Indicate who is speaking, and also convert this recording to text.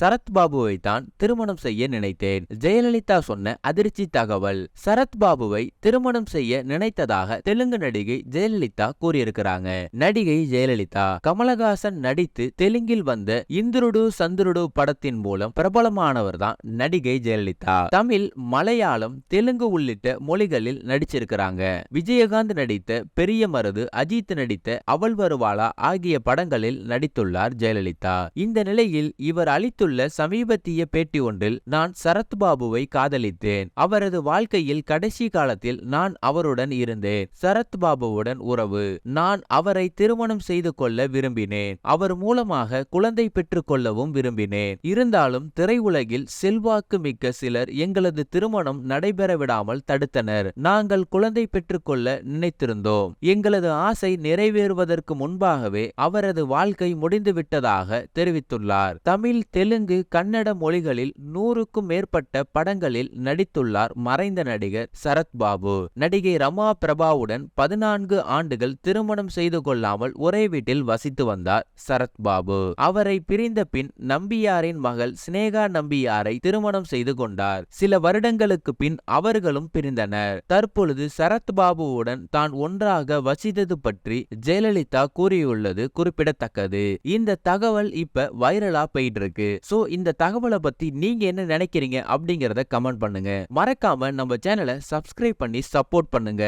Speaker 1: சரத்பாபுவை தான் திருமணம் செய்ய நினைத்தேன். ஜெயலலிதா சொன்ன அதிர்ச்சி தகவல். சரத்பாபுவை திருமணம் செய்ய நினைத்ததாக தெலுங்கு நடிகை ஜெயலலிதா கூறியிருக்கிறாங்க. நடிகை ஜெயலலிதா கமலஹாசன் நடித்து தெலுங்கில் வந்த இந்திருடு சந்திருடு படத்தின் மூலம் பிரபலமானவர் தான் நடிகை ஜெயலலிதா. தமிழ் மலையாளம் தெலுங்கு உள்ளிட்ட மொழிகளில் நடிச்சிருக்கிறாங்க. விஜயகாந்த் நடித்த பெரிய மருது அஜித் நடித்த அவள் வருவாளா ஆகிய படங்களில் நடித்துள்ளார் ஜெயலலிதா. இந்த நிலையில் இவர் அளித்துள்ள சமீபத்திய பேட்டி ஒன்றில் நான் சரத்பாபுவை காதலித்தேன். அவரது வாழ்க்கையில் கடைசி காலத்தில் நான் அவருடன் இருந்தேன். சரத்பாபுவுடன் உறவு. நான் அவரை திருமணம் செய்து கொள்ள விரும்பினேன். அவர் மூலமாக குழந்தை பெற்றுக் கொள்ளவும் விரும்பினேன். இருந்தாலும் திரையுலகில் செல்வாக்கு மிக்க சிலர் எங்களது திருமணம் நடைபெற விடாமல் தடுத்தனர். நாங்கள் குழந்தை பெற்றுக்கொள்ள நினைத்திருந்தோம். எங்களது ஆசை நிறைவேறுவதற்கு முன்பாகவே அவரது வாழ்க்கை முடிந்துவிட்டதாக தெரிவித்துள்ளார். தமிழ் தெலுங்கு கன்னட மொழிகளில் நூறுக்கும் மேற்பட்ட படங்களில் நடித்துள்ளார் மறைந்த நடிகர் சரத்பாபு நடிகை ரமா பிரபாவுடன் பதினான்கு ஆண்டுகள் திருமணம் செய்து கொள்ளாமல் ஒரே வீட்டில் வசித்து வந்தார் சரத்பாபு அவரை பிரிந்த பின் நம்பியாரின் மகள் சினேகா நம்பியாரை திருமணம் செய்து கொண்டார். சில வருடங்களுக்கு பின் அவர்களும் பிரிந்தனர். தற்பொழுது சரத்பாபுவுடன் தான் ஒன்றாக வசித்தது பற்றி ஜெயலலிதா கூறியுள்ளது குறிப்பிடத்தக்கது. இந்த தகவல் இப்ப வைரலா போயிட்டு இருக்கு. ஸோ இந்த தகவலை பத்தி நீங்க என்ன நினைக்கிறீங்க அப்படிங்கிறத கமெண்ட் பண்ணுங்க. மறக்காம நம்ம சேனலை சப்ஸ்கிரைப் பண்ணி சப்போர்ட் பண்ணுங்க.